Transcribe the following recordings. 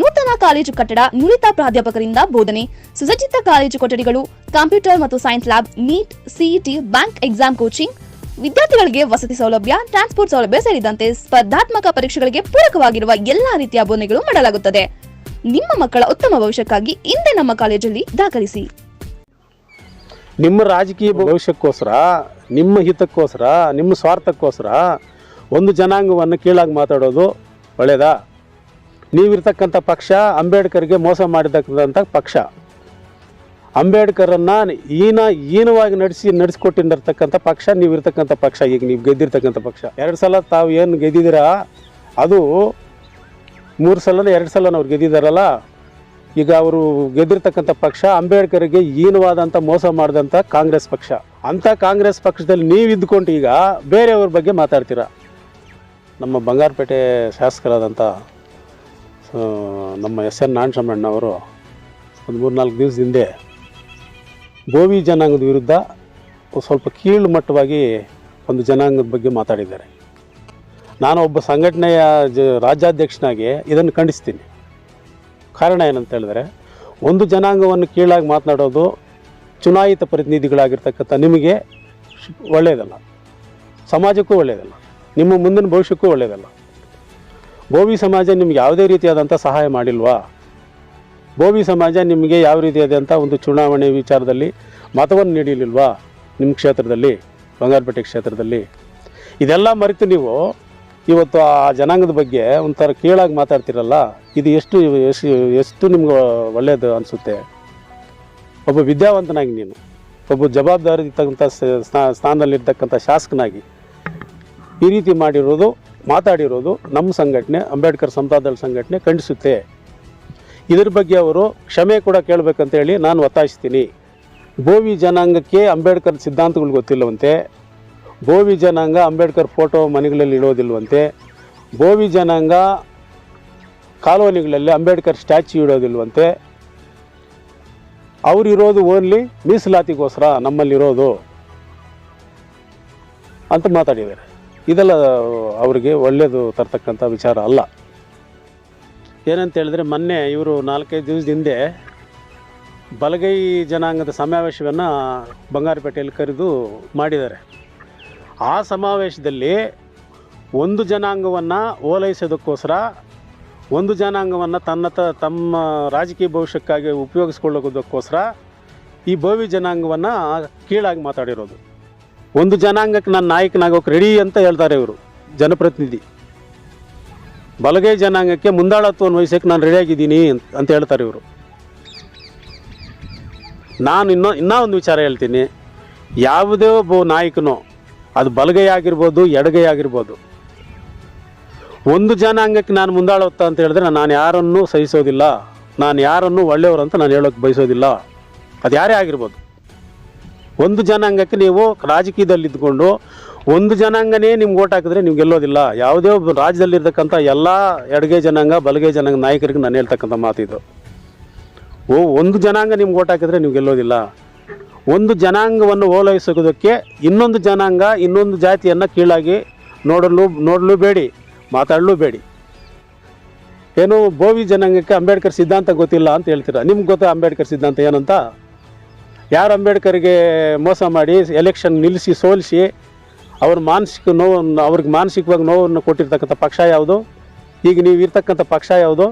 ನೂತನ ಕಾಲೇಜು ಕಟ್ಟಡ ನುರಿತ ಪ್ರಾಧ್ಯಾಪಕರಿಂದ ಬೋಧನೆ. ಸುಸಜ್ಜಿತ ಕಾಲೇಜು ಕೊಠಡಿಗಳು, ಕಂಪ್ಯೂಟರ್ ಮತ್ತು science lab, NEET CET bank exam coaching. ವಿದ್ಯಾರ್ಥಿಗಳಿಗೆ ವಸತಿ ಸೌಲಭ್ಯ, ಟ್ರಾನ್ಸ್ಪೋರ್ಟ್ ಸೌಲಭ್ಯ ಸೇರಿದಂತೆ ಸ್ಪರ್ಧಾತ್ಮಕ ಪರೀಕ್ಷೆಗಳಿಗೆ ಪೂರಕವಾಗಿರುವ ಎಲ್ಲಾ ರೀತಿಯ ಬೋಧನೆಗಳು ಮಾಡಲಾಗುತ್ತದೆ. ನಿಮ್ಮ ಮಕ್ಕಳ ಉತ್ತಮ ಭವಿಷ್ಯಕ್ಕಾಗಿ ಇಂದೇ ನಮ್ಮ ಕಾಲೇಜಲ್ಲಿ ದಾಖಲಿಸಿ. ನಿಮ್ಮ ರಾಜಕೀಯ ಭವಿಷ್ಯಕ್ಕೋಸ್ಕರ, ನಿಮ್ಮ ಹಿತಕ್ಕೋಸ್ಕರ, ನಿಮ್ಮ ಸ್ವಾರ್ಥಕ್ಕೋಸ್ಕರ ಒಂದು ಜನಾಂಗವನ್ನು ಕೀಳಾಗಿ ಮಾತಾಡೋದು ಒಳ್ಳೆಯದಾ? ನೀವಿರ್ತಕ್ಕಂಥ ಪಕ್ಷ ಅಂಬೇಡ್ಕರ್ಗೆ ಮೋಸ ಮಾಡಿರ್ತಕ್ಕಂಥ ಪಕ್ಷ. ಅಂಬೇಡ್ಕರನ್ನು ಈನ ಈನವಾಗಿ ನಡೆಸಿ ನಡೆಸಿಕೊಟ್ಟಿರ್ತಕ್ಕಂಥ ಪಕ್ಷ, ನೀವಿರ್ತಕ್ಕಂಥ ಪಕ್ಷ, ಈಗ ನೀವು ಗೆದ್ದಿರ್ತಕ್ಕಂಥ ಪಕ್ಷ. ಎರಡು ಸಲ ತಾವು ಏನು ಗೆದ್ದಿದ್ದೀರಾ? ಅದು ಮೂರು ಸಲನ ಎರಡು ಸಲ ಅವ್ರು ಗೆದ್ದಿದ್ದಾರಲ್ಲ? ಈಗ ಅವರು ಗೆದ್ದಿರ್ತಕ್ಕಂಥ ಪಕ್ಷ ಅಂಬೇಡ್ಕರ್ಗೆ ಹೀನವಾದಂಥ ಮೋಸ ಮಾಡಿದಂಥ ಕಾಂಗ್ರೆಸ್ ಪಕ್ಷ. ಅಂಥ ಕಾಂಗ್ರೆಸ್ ಪಕ್ಷದಲ್ಲಿ ನೀವು ಇದ್ಕೊಂಡು ಈಗ ಬೇರೆಯವ್ರ ಬಗ್ಗೆ ಮಾತಾಡ್ತೀರಾ? ನಮ್ಮ ಬಂಗಾರಪೇಟೆ ಶಾಸಕರಾದಂಥ ನಮ್ಮ ಎಸ್ ಎನ್ ನಾರಾಯಣಸ್ವಾಮಣ್ಣವರು ಒಂದು ಮೂರು ನಾಲ್ಕು ದಿವಸದ ಹಿಂದೆ ಗೋವಿ ಜನಾಂಗದ ವಿರುದ್ಧ ಸ್ವಲ್ಪ ಕೀಳು ಮಟ್ಟವಾಗಿ ಒಂದು ಜನಾಂಗದ ಬಗ್ಗೆ ಮಾತಾಡಿದ್ದಾರೆ. ನಾನು ಒಬ್ಬ ಸಂಘಟನೆಯ ಜ, ರಾಜ್ಯಾಧ್ಯಕ್ಷನಾಗಿ ಇದನ್ನು ಖಂಡಿಸ್ತೀನಿ. ಕಾರಣ ಏನಂತ ಹೇಳಿದ್ರೆ, ಒಂದು ಜನಾಂಗವನ್ನು ಕೀಳಾಗಿ ಮಾತನಾಡೋದು ಚುನಾಯಿತ ಪ್ರತಿನಿಧಿಗಳಾಗಿರ್ತಕ್ಕಂಥ ನಿಮಗೆ ಒಳ್ಳೆಯದಲ್ಲ. ಸಮಾಜಕ್ಕೂ ಒಳ್ಳೆಯದಲ್ಲ. ನಿಮ್ಮ ಮುಂದಿನ ಭವಿಷ್ಯಕ್ಕೂ ಒಳ್ಳೆಯದಲ್ಲ. ಬೋವಿ ಸಮಾಜ ನಿಮ್ಗೆ ಯಾವುದೇ ರೀತಿಯಾದಂಥ ಸಹಾಯ ಮಾಡಿಲ್ವಾ? ಭೋವಿ ಸಮಾಜ ನಿಮಗೆ ಯಾವ ರೀತಿಯಾದಂಥ ಒಂದು ಚುನಾವಣೆ ವಿಚಾರದಲ್ಲಿ ಮತವನ್ನು ನೀಡಿಲಿಲ್ವಾ ನಿಮ್ಮ ಕ್ಷೇತ್ರದಲ್ಲಿ, ಬಂಗಾರಪೇಟೆ ಕ್ಷೇತ್ರದಲ್ಲಿ? ಇದೆಲ್ಲ ಮರೆತು ನೀವು ಇವತ್ತು ಆ ಜನಾಂಗದ ಬಗ್ಗೆ ಒಂಥರ ಕೀಳಾಗಿ ಮಾತಾಡ್ತಿರಲ್ಲ? ಇದು ಎಷ್ಟು ಎಷ್ಟು ಎಷ್ಟು ನಿಮ್ಗೆ ಒಳ್ಳೆಯದು ಅನಿಸುತ್ತೆ? ಒಬ್ಬ ವಿದ್ಯಾವಂತನಾಗಿ ನೀನು, ಒಬ್ಬ ಜವಾಬ್ದಾರಿ ಇರ್ತಕ್ಕಂಥ ಸ್ಥಾನದಲ್ಲಿರ್ತಕ್ಕಂಥ ಶಾಸಕನಾಗಿ ಈ ರೀತಿ ಮಾಡಿರೋದು ಮಾತಾಡಿರೋದು ನಮ್ಮ ಸಂಘಟನೆ, ಅಂಬೇಡ್ಕರ್ ಸಮತಾದಳ ಸಂಘಟನೆ ಖಂಡಿಸುತ್ತೆ. ಇದ್ರ ಬಗ್ಗೆ ಅವರು ಕ್ಷಮೆ ಕೂಡ ಕೇಳಬೇಕಂತೇಳಿ ನಾನು ಒತ್ತಾಯಿಸ್ತೀನಿ. ಭೋವಿ ಜನಾಂಗಕ್ಕೆ ಅಂಬೇಡ್ಕರ್ ಸಿದ್ಧಾಂತಗಳು ಗೊತ್ತಿಲ್ಲವಂತೆ. ಭೋವಿ ಜನಾಂಗ ಅಂಬೇಡ್ಕರ್ ಫೋಟೋ ಮನೆಗಳಲ್ಲಿ ಇಡೋದಿಲ್ವಂತೆ. ಭೋವಿ ಜನಾಂಗ ಕಾಲೋನಿಗಳಲ್ಲಿ ಅಂಬೇಡ್ಕರ್ ಸ್ಟ್ಯಾಚ್ಯು ಇಡೋದಿಲ್ವಂತೆ. ಅವರಿರೋದು ಓನ್ಲಿ ಮೀಸಲಾತಿಗೋಸ್ಕರ ನಮ್ಮಲ್ಲಿರೋದು ಅಂತ ಮಾತಾಡಿದ್ದಾರೆ. ಇದೆಲ್ಲ ಅವರಿಗೆ ಒಳ್ಳೆಯದು ತರ್ತಕ್ಕಂಥ ವಿಚಾರ ಅಲ್ಲ. ಏನಂತ ಹೇಳಿದ್ರೆ ಮೊನ್ನೆ ಇವರು ನಾಲ್ಕೈದು ದಿವಸದ ಹಿಂದೆ ಬಲಗೈ ಜನಾಂಗದ ಸಮಾವೇಶವನ್ನು ಬಂಗಾರಪೇಟೆಯಲ್ಲಿ ಕರೆದು ಮಾಡಿದ್ದಾರೆ. ಆ ಸಮಾವೇಶದಲ್ಲಿ ಒಂದು ಜನಾಂಗವನ್ನು ಓಲೈಸೋದಕ್ಕೋಸ್ಕರ ಒಂದು ಜನಾಂಗವನ್ನು ತನ್ನ ತಮ್ಮ ರಾಜಕೀಯ ಭವಿಷ್ಯಕ್ಕಾಗಿ ಉಪಯೋಗಿಸ್ಕೊಳ್ಳೋದಕ್ಕೋಸ್ಕರ ಈ ಭವಿ ಜನಾಂಗವನ್ನು ಕೀಳಾಗಿ ಮಾತಾಡಿರೋದು. ಒಂದು ಜನಾಂಗಕ್ಕೆ ನಾನು ನಾಯಕನಾಗೋಕೆ ರೆಡಿ ಅಂತ ಹೇಳ್ತಾರೆ ಇವರು, ಜನಪ್ರತಿನಿಧಿ. ಬಲಗೈ ಜನಾಂಗಕ್ಕೆ ಮುಂದಾಳತ್ವವನ್ನು ವಹಿಸೋಕೆ ನಾನು ರೆಡಿಯಾಗಿದ್ದೀನಿ ಅಂತ ಅಂತ ಹೇಳ್ತಾರೆ ಇವರು. ನಾನು ಇನ್ನೂ ಇನ್ನೂ ಒಂದು ವಿಚಾರ ಹೇಳ್ತೀನಿ. ಯಾವುದೇ ಒಬ್ಬ ನಾಯಕನೋ, ಅದು ಬಲಗೈ ಆಗಿರ್ಬೋದು, ಎಡಗೈ ಆಗಿರ್ಬೋದು, ಒಂದು ಜನಾಂಗಕ್ಕೆ ನಾನು ಮುಂದಾಳತ್ತ ಅಂತ ಹೇಳಿದ್ರೆ ನಾನು ಯಾರನ್ನೂ ಸಹಿಸೋದಿಲ್ಲ. ನಾನು ಯಾರನ್ನೂ ಒಳ್ಳೆಯವರು ಅಂತ ನಾನು ಹೇಳೋಕೆ ಬಯಸೋದಿಲ್ಲ. ಅದು ಯಾರೇ ಆಗಿರ್ಬೋದು. ಒಂದು ಜನಾಂಗಕ್ಕೆ ನೀವು ರಾಜಕೀಯದಲ್ಲಿ ಇದ್ಕೊಂಡು ಒಂದು ಜನಾಂಗನೇ ನಿಮ್ಗೆ ಓಟ್ ಹಾಕಿದ್ರೆ ನೀವು ಗೆಲ್ಲೋದಿಲ್ಲ. ಯಾವುದೇ ಒಬ್ಬ ರಾಜ್ಯದಲ್ಲಿರ್ತಕ್ಕಂಥ ಎಲ್ಲ ಎಡಗೈ ಜನಾಂಗ, ಬಲಗೈ ಜನಾಂಗ ನಾಯಕರಿಗೆ ನಾನು ಹೇಳ್ತಕ್ಕಂಥ ಮಾತಿದು ಓ, ಒಂದು ಜನಾಂಗ ನಿಮ್ಗೆ ಓಟ್ ಹಾಕಿದ್ರೆ ನೀವು ಗೆಲ್ಲೋದಿಲ್ಲ. ಒಂದು ಜನಾಂಗವನ್ನು ಓಲೈಸೋದಕ್ಕೆ ಇನ್ನೊಂದು ಜನಾಂಗ, ಇನ್ನೊಂದು ಜಾತಿಯನ್ನು ಕೀಳಾಗಿ ನೋಡಲು ನೋಡಲು ಬೇಡಿ, ಮಾತಾಡಲು ಬೇಡಿ. ಏನು ಬೋವಿ ಜನಾಂಗಕ್ಕೆ ಅಂಬೇಡ್ಕರ್ ಸಿದ್ಧಾಂತ ಗೊತ್ತಿಲ್ಲ ಅಂತ ಹೇಳ್ತೀರಾ? ನಿಮ್ಗೆ ಗೊತ್ತಾ ಅಂಬೇಡ್ಕರ್ ಸಿದ್ಧಾಂತ ಏನಂತ? ಯಾರು ಅಂಬೇಡ್ಕರ್ಗೆ ಮೋಸ ಮಾಡಿ ಎಲೆಕ್ಷನ್ ನಿಲ್ಲಿಸಿ, ಸೋಲಿಸಿ, ಅವ್ರ ಮಾನಸಿಕ ನೋವನ್ನು, ಅವ್ರಿಗೆ ಮಾನಸಿಕವಾಗಿ ನೋವನ್ನು ಕೊಟ್ಟಿರ್ತಕ್ಕಂಥ ಪಕ್ಷ ಯಾವುದು? ಈಗ ನೀವು ಇರ್ತಕ್ಕಂಥ ಪಕ್ಷ ಯಾವುದು?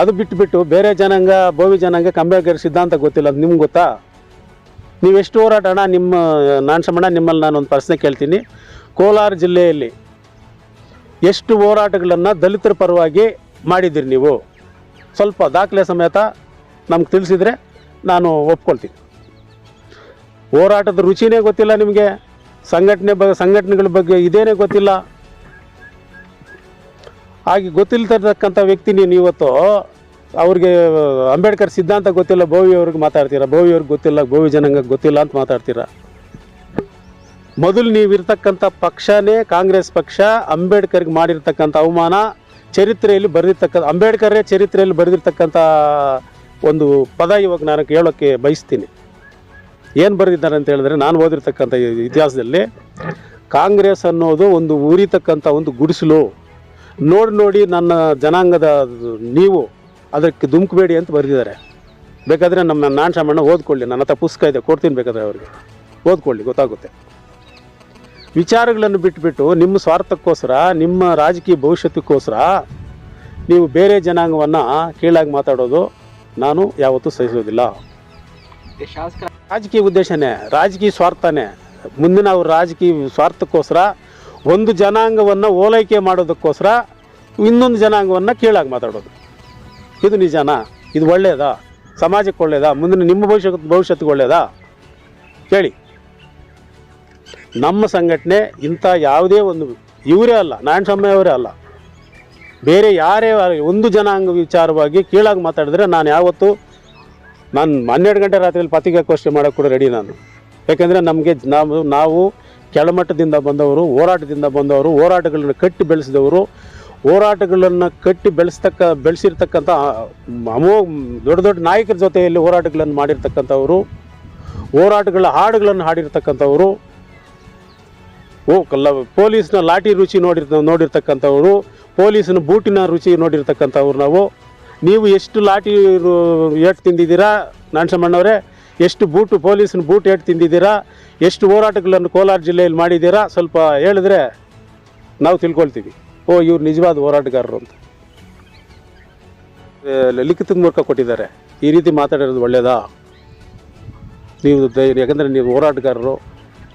ಅದು ಬಿಟ್ಟುಬಿಟ್ಟು ಬೇರೆ ಜನಾಂಗ ಭೋವಿ ಜನಾಂಗ ಅಂಬೇಡ್ಕರ್ ಸಿದ್ಧಾಂತ ಗೊತ್ತಿಲ್ಲ, ಅದು ನಿಮ್ಗೆ ಗೊತ್ತಾ? ನೀವು ಎಷ್ಟು ಹೋರಾಟ, ಅಣ್ಣ, ನಿಮ್ಮ, ನಾನು ನಿಮ್ಮಲ್ಲಿ ನಾನು ಒಂದು ಪ್ರಶ್ನೆ ಕೇಳ್ತೀನಿ. ಕೋಲಾರ ಜಿಲ್ಲೆಯಲ್ಲಿ ಎಷ್ಟು ಹೋರಾಟಗಳನ್ನು ದಲಿತರ ಪರವಾಗಿ ಮಾಡಿದ್ದೀರಿ ನೀವು? ಸ್ವಲ್ಪ ದಾಖಲೆ ಸಮೇತ ನಮ್ಗೆ ತಿಳಿಸಿದರೆ ನಾನು ಒಪ್ಕೊಳ್ತೀನಿ. ಹೋರಾಟದ ರುಚಿನೇ ಗೊತ್ತಿಲ್ಲ ನಿಮಗೆ, ಸಂಘಟನೆ ಬಗ್ಗೆ ಸಂಘಟನೆಗಳ ಬಗ್ಗೆ ಇದೇನೇ ಗೊತ್ತಿಲ್ಲ. ಹಾಗೆ ಗೊತ್ತಿಲ್ತಿರ್ತಕ್ಕಂಥ ವ್ಯಕ್ತಿ ನೀನು ಇವತ್ತು, ಅವ್ರಿಗೆ, ಅಂಬೇಡ್ಕರ್ ಸಿದ್ಧಾಂತ ಗೊತ್ತಿಲ್ಲ ಬೋವಿ ಅವ್ರಿಗೆ ಮಾತಾಡ್ತೀರಾ? ಭೋವಿ ಅವ್ರಿಗೆ ಗೊತ್ತಿಲ್ಲ, ಭೋವಿ ಜನಾಂಗ ಗೊತ್ತಿಲ್ಲ ಅಂತ ಮಾತಾಡ್ತೀರಾ? ಮೊದಲು ನೀವಿರ್ತಕ್ಕಂಥ ಪಕ್ಷನೇ ಕಾಂಗ್ರೆಸ್ ಪಕ್ಷ, ಅಂಬೇಡ್ಕರ್ಗೆ ಮಾಡಿರ್ತಕ್ಕಂಥ ಅವಮಾನ, ಚರಿತ್ರೆಯಲ್ಲಿ ಬರೆದಿರ್ತಕ್ಕಂಥ ಅಂಬೇಡ್ಕರೇ ಚರಿತ್ರೆಯಲ್ಲಿ ಬರೆದಿರ್ತಕ್ಕಂಥ ಒಂದು ಪದ ಇವಾಗ ನಾನು ಕೇಳೋಕ್ಕೆ ಬಯಸ್ತೀನಿ. ಏನು ಬರೆದಿದ್ದಾರೆ ಅಂತ ಹೇಳಿದ್ರೆ ನಾನು ಓದಿರ್ತಕ್ಕಂಥ ಇತಿಹಾಸದಲ್ಲಿ ಕಾಂಗ್ರೆಸ್ ಅನ್ನೋದು ಒಂದು ಉರಿತಕ್ಕಂಥ ಒಂದು ಗುಡಿಸಲು. ನೋಡಿ ನೋಡಿ ನನ್ನ ಜನಾಂಗದ ನೀವು ಅದಕ್ಕೆ ಧುಮುಕಬೇಡಿ ಅಂತ ಬರೆದಿದ್ದಾರೆ. ಬೇಕಾದರೆ ನಮ್ಮ ನಾನ್ ಶಾಮಣ್ಣ ಓದ್ಕೊಳ್ಳಿ, ನನ್ನ ಹತ್ರ ಪುಸ್ತಕ ಇದೆ, ಕೊಡ್ತೀನಿ ಬೇಕಾದರೆ ಅವ್ರಿಗೆ. ಓದ್ಕೊಳ್ಳಿ, ಗೊತ್ತಾಗುತ್ತೆ. ವಿಚಾರಗಳನ್ನು ಬಿಟ್ಬಿಟ್ಟು ನಿಮ್ಮ ಸ್ವಾರ್ಥಕ್ಕೋಸ್ಕರ, ನಿಮ್ಮ ರಾಜಕೀಯ ಭವಿಷ್ಯಕ್ಕೋಸ್ಕರ ನೀವು ಬೇರೆ ಜನಾಂಗವನ್ನು ಕೀಳಾಗಿ ಮಾತಾಡೋದು ನಾನು ಯಾವತ್ತೂ ಸಹಿಸೋದಿಲ್ಲ ರಾಜಕೀಯ ಉದ್ದೇಶನೇ ರಾಜಕೀಯ ಸ್ವಾರ್ಥನೇ. ಮುಂದಿನ ಅವ್ರ ರಾಜಕೀಯ ಸ್ವಾರ್ಥಕ್ಕೋಸ್ಕರ ಒಂದು ಜನಾಂಗವನ್ನು ಓಲೈಕೆ ಮಾಡೋದಕ್ಕೋಸ್ಕರ ಇನ್ನೊಂದು ಜನಾಂಗವನ್ನು ಕೀಳಾಗಿ ಮಾತಾಡೋದು. ಇದು ನಿಜನಾ? ಇದು ಒಳ್ಳೆಯದಾ ಸಮಾಜಕ್ಕೆ ಒಳ್ಳೆಯದಾ ಮುಂದಿನ ನಿಮ್ಮ ಭವಿಷ್ಯ ಭವಿಷ್ಯತ್ಗೆ ಒಳ್ಳೆಯದಾ ಕೇಳಿ. ನಮ್ಮ ಸಂಘಟನೆ ಇಂಥ ಯಾವುದೇ ಒಂದು ಇವರೇ ಅಲ್ಲ ನಾರಾಯಣ ಅವರೇ ಅಲ್ಲ. ಬೇರೆ ಯಾರೇ ಒಂದು ಜನಾಂಗ ವಿಚಾರವಾಗಿ ಕೀಳಾಗಿ ಮಾತಾಡಿದ್ರೆ ನಾನು ಯಾವತ್ತೂ ನಾನು ಹನ್ನೆರಡು ಗಂಟೆ ರಾತ್ರಿಯಲ್ಲಿ ಪತ್ರಿಕಾಗೋಷ್ಠಿ ಮಾಡೋಕ್ಕೆ ಕೂಡ ರೆಡಿ ನಾನು. ಯಾಕೆಂದರೆ ನಮಗೆ ನಾವು ನಾವು ಕೆಳಮಟ್ಟದಿಂದ ಬಂದವರು, ಹೋರಾಟದಿಂದ ಬಂದವರು, ಹೋರಾಟಗಳನ್ನು ಕಟ್ಟಿ ಬೆಳೆಸಿದವರು, ಹೋರಾಟಗಳನ್ನು ಕಟ್ಟಿ ಬೆಳೆಸ್ತಕ್ಕ, ಬೆಳೆಸಿರ್ತಕ್ಕಂಥ ಅಮೋ, ದೊಡ್ಡ ದೊಡ್ಡ ನಾಯಕರ ಜೊತೆಯಲ್ಲಿ ಹೋರಾಟಗಳನ್ನು ಮಾಡಿರ್ತಕ್ಕಂಥವರು, ಹೋರಾಟಗಳ ಹಾಡುಗಳನ್ನು ಹಾಡಿರ್ತಕ್ಕಂಥವರು, ಓ, ಕಲ್ಲ, ಪೊಲೀಸ್ನ ಲಾಠಿ ರುಚಿ ನೋಡಿರ್ತ ನೋಡಿರ್ತಕ್ಕಂಥವ್ರು ಪೊಲೀಸ್ನ ಬೂಟಿನ ರುಚಿ ನೋಡಿರ್ತಕ್ಕಂಥವ್ರು ನಾವು. ನೀವು ಎಷ್ಟು ಲಾಠಿ ಏಟ್ ತಿಂದಿದ್ದೀರಾ ನಾಣಸಮ್ಮಣ್ಣವರೇ ಎಷ್ಟು ಬೂಟು, ಪೊಲೀಸ್ನ ಬೂಟ್ ಏಟು ತಿಂದಿದ್ದೀರಾ? ಎಷ್ಟು ಹೋರಾಟಗಳನ್ನು ಕೋಲಾರ ಜಿಲ್ಲೆಯಲ್ಲಿ ಮಾಡಿದ್ದೀರಾ? ಸ್ವಲ್ಪ ಹೇಳಿದ್ರೆ ನಾವು ತಿಳ್ಕೊಳ್ತೀವಿ. ಓ, ಇವ್ರು ನಿಜವಾದ ಹೋರಾಟಗಾರರು ಅಂತ. ಲಿಖಿತ ಮೂಲಕ ಕೊಟ್ಟಿದ್ದಾರೆ. ಈ ರೀತಿ ಮಾತಾಡಿರೋದು ಒಳ್ಳೆಯದಾ ನೀವು ಯಾಕಂದರೆ ನೀವು ಹೋರಾಟಗಾರರು,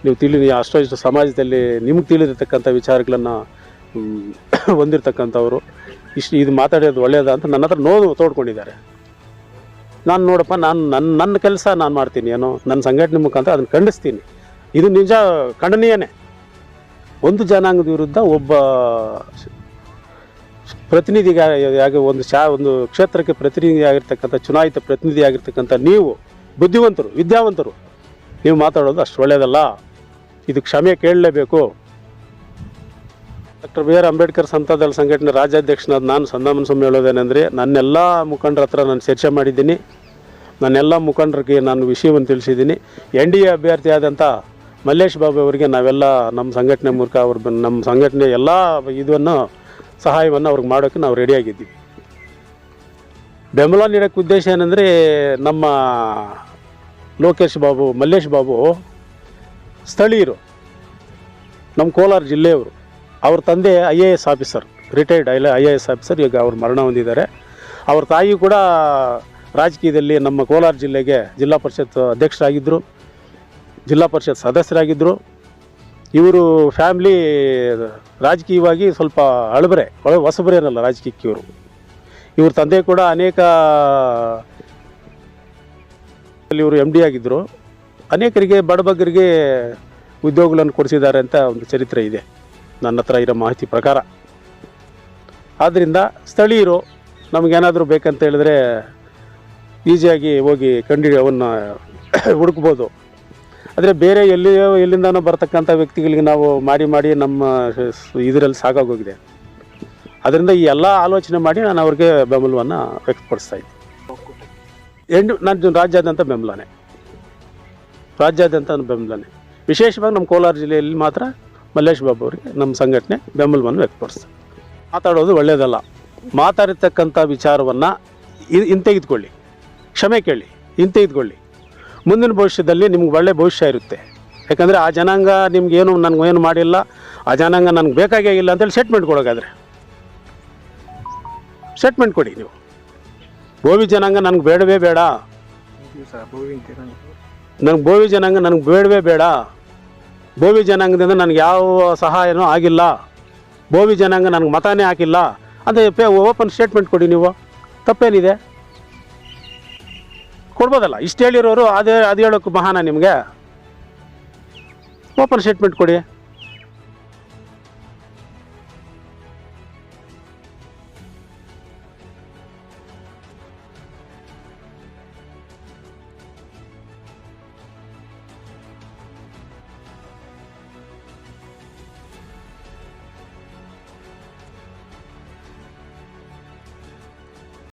ನೀವು ತಿಳಿ ಅಷ್ಟೋ ಇಷ್ಟು ಸಮಾಜದಲ್ಲಿ ನಿಮ್ಗೆ ತಿಳಿದಿರ್ತಕ್ಕಂಥ ವಿಚಾರಗಳನ್ನು ಹೊಂದಿರತಕ್ಕಂಥವ್ರು. ಇಷ್ಟು ಇದು ಮಾತಾಡೋದು ಒಳ್ಳೆಯದ ಅಂತ ನನ್ನ ಹತ್ರ ನೋವು ತೋಡ್ಕೊಂಡಿದ್ದಾರೆ. ನಾನು ನೋಡಪ್ಪ, ನಾನು ನನ್ನ ನನ್ನ ಕೆಲಸ ನಾನು ಮಾಡ್ತೀನಿ ಏನೋ ನನ್ನ ಸಂಘಟನೆ ಮುಖಾಂತರ ಅದನ್ನು ಖಂಡಿಸ್ತೀನಿ. ಇದು ನಿಜ ಖಂಡನೀಯನೇ. ಒಂದು ಜನಾಂಗದ ವಿರುದ್ಧ ಒಬ್ಬ ಪ್ರತಿನಿಧಿಯಾಗಿ ಒಂದು ಶಾ, ಒಂದು ಕ್ಷೇತ್ರಕ್ಕೆ ಪ್ರತಿನಿಧಿಯಾಗಿರ್ತಕ್ಕಂಥ, ಚುನಾಯಿತ ಪ್ರತಿನಿಧಿಯಾಗಿರ್ತಕ್ಕಂಥ ನೀವು, ಬುದ್ಧಿವಂತರು, ವಿದ್ಯಾವಂತರು, ನೀವು ಮಾತಾಡೋದು ಅಷ್ಟು ಒಳ್ಳೆಯದಲ್ಲ ಇದು ಕ್ಷಮೆ ಕೇಳಲೇಬೇಕು. ಡಾಕ್ಟರ್ ಬಿ ಆರ್ ಅಂಬೇಡ್ಕರ್ ಸಂತಾದಳ ಸಂಘಟನೆ ರಾಜ್ಯಾಧ್ಯಕ್ಷನಾದ ನಾನು ಸಂದಾಮನ ಸ್ವಾಮಿ ಹೇಳೋದೇನೆಂದರೆ ನನ್ನೆಲ್ಲ ಮುಖಂಡರ ಹತ್ರ ನಾನು ಚರ್ಚೆ ಮಾಡಿದ್ದೀನಿ. ನನ್ನೆಲ್ಲ ಮುಖಂಡರಿಗೆ ನಾನು ವಿಷಯವನ್ನು ತಿಳಿಸಿದ್ದೀನಿ. ಎನ್ ಡಿ ಎ ಅಭ್ಯರ್ಥಿಯಾದಂಥ ಮಲ್ಲೇಶ್ ಬಾಬು ಅವರಿಗೆ ನಾವೆಲ್ಲ ನಮ್ಮ ಸಂಘಟನೆ ಮೂಲಕ ಅವ್ರ ನಮ್ಮ ಸಂಘಟನೆ ಎಲ್ಲ ಇದನ್ನು, ಸಹಾಯವನ್ನು ಅವ್ರಿಗೆ ಮಾಡೋಕ್ಕೆ ನಾವು ರೆಡಿಯಾಗಿದ್ದೀವಿ ಬೆಂಬಲ ನೀಡೋಕ್ಕೆ ಉದ್ದೇಶ ಏನಂದರೆ ನಮ್ಮ ಲೋಕೇಶ್ ಬಾಬು, ಮಲ್ಲೇಶ್ ಬಾಬು ಸ್ಥಳೀಯರು, ನಮ್ಮ ಕೋಲಾರ ಜಿಲ್ಲೆಯವರು ಅವ್ರ ತಂದೆ I A S officer retired I I A S officer, ಈಗ ಅವ್ರು ಮರಣ ಹೊಂದಿದ್ದಾರೆ. ಅವ್ರ ತಾಯಿ ಕೂಡ ರಾಜಕೀಯದಲ್ಲಿ ನಮ್ಮ ಕೋಲಾರ ಜಿಲ್ಲೆಗೆ ಜಿಲ್ಲಾ ಪರಿಷತ್ ಅಧ್ಯಕ್ಷರಾಗಿದ್ದರು ಜಿಲ್ಲಾ ಪರಿಷತ್ ಸದಸ್ಯರಾಗಿದ್ದರು ಇವರು ಫ್ಯಾಮ್ಲಿ ರಾಜಕೀಯವಾಗಿ ಸ್ವಲ್ಪ ಅಳಬರೆ ಹೊಸಬರೇನಲ್ಲ ರಾಜಕೀಯಕ್ಕೆ ಇವರು. ಇವ್ರ ತಂದೆ ಕೂಡ ಅನೇಕ ಇವರು ಎಂ ಡಿ ಆಗಿದ್ದರು ಅನೇಕರಿಗೆ ಬಡಬಗ್ಗರಿಗೆ ಉದ್ಯೋಗಗಳನ್ನು ಕೊಡಿಸಿದ್ದಾರೆ ಅಂತ ಒಂದು ಚರಿತ್ರೆ ಇದೆ. ನನ್ನ ಹತ್ರ ಇರೋ ಮಾಹಿತಿ ಪ್ರಕಾರ. ಆದ್ದರಿಂದ ಸ್ಥಳೀಯರು ನಮಗೇನಾದರೂ ಬೇಕಂತ ಹೇಳಿದ್ರೆ ಈಸಿಯಾಗಿ ಹೋಗಿ ಕಂಡು ಅವನ್ನ ಹುಡುಕ್ಬೋದು. ಆದರೆ ಬೇರೆ ಎಲ್ಲಿ ಎಲ್ಲಿಂದನೋ ಬರ್ತಕ್ಕಂಥ ವ್ಯಕ್ತಿಗಳಿಗೆ ನಾವು ಮಾಡಿ ಮಾಡಿ ನಮ್ಮ ಇದರಲ್ಲಿ ಸಾಕಾಗೋಗಿದೆ. ಅದರಿಂದ ಈ ಎಲ್ಲ ಆಲೋಚನೆ ಮಾಡಿ ನಾನು ಅವ್ರಿಗೆ ಬೆಂಬಲವನ್ನು ವ್ಯಕ್ತಪಡಿಸ್ತಾ ಇದ್ದೀನಿ. ಎಂಡು ನನ್ನ ರಾಜ್ಯಾದ್ಯಂತ ಬೆಂಬಲನೇ. ರಾಜ್ಯಾದ್ಯಂತ ಬೆಂಬಲನೇ. ವಿಶೇಷವಾಗಿ ನಮ್ಮ ಕೋಲಾರ ಜಿಲ್ಲೆಯಲ್ಲಿ ಮಾತ್ರ ಮಲ್ಲೇಶ್ ಬಾಬು ಅವರಿಗೆ ನಮ್ಮ ಸಂಘಟನೆ ಬೆಂಬಲವನ್ನು ವ್ಯಕ್ತಪಡಿಸ್ತಾರೆ ಮಾತಾಡೋದು ಒಳ್ಳೆಯದಲ್ಲ ಮಾತಾಡಿರ್ತಕ್ಕಂಥ ವಿಚಾರವನ್ನು ಹಿಂತೆಗೆದುಕೊಳ್ಳಿ. ಕ್ಷಮೆ ಕೇಳಿ ಹಿಂತೆಗೆದುಕೊಳ್ಳಿ. ಮುಂದಿನ ಭವಿಷ್ಯದಲ್ಲಿ ನಿಮ್ಗೆ ಒಳ್ಳೆ ಭವಿಷ್ಯ ಇರುತ್ತೆ. ಯಾಕಂದರೆ ಆ ಜನಾಂಗ ನಿಮ್ಗೇನು ನನಗೇನು ಮಾಡಿಲ್ಲ ಆ ಜನಾಂಗ ನನಗೆ ಬೇಕಾಗೇ ಇಲ್ಲ ಅಂತೇಳಿ ಸೆಟ್ಮೆಂಟ್ ಕೊಡೋಗಾದ್ರೆ ಸ್ಟೇಟ್ಮೆಂಟ್ ಕೊಡಿ ನೀವು. ಬೋವಿ ಜನಾಂಗ ನನಗೆ ಬೇಡವೇ ಬೇಡ. ನನಗೆ ಬೋವಿ ಜನಾಂಗ ನನಗೆ ಬೇಡವೇ ಬೇಡ. ಬೋವಿ ಜನಾಂಗದಿಂದ ನನಗೆ ಯಾವ ಸಹಾಯನೂ ಆಗಿಲ್ಲ. ಭೋವಿ ಜನಾಂಗ ನನಗೆ ಮತನೇ ಹಾಕಿಲ್ಲ. ಅಂತ ಓಪನ್ ಸ್ಟೇಟ್ಮೆಂಟ್ ಕೊಡಿ ನೀವು. ತಪ್ಪೇನಿದೆ? ಕೊಡ್ಬೋದಲ್ಲ? ಇಷ್ಟು ಹೇಳಿರೋರು ಅದೇ, ಅದು ಹೇಳೋಕ್ಕೆ ಮಹಾನ ನಿಮಗೆ. ಓಪನ್ ಸ್ಟೇಟ್ಮೆಂಟ್ ಕೊಡಿ.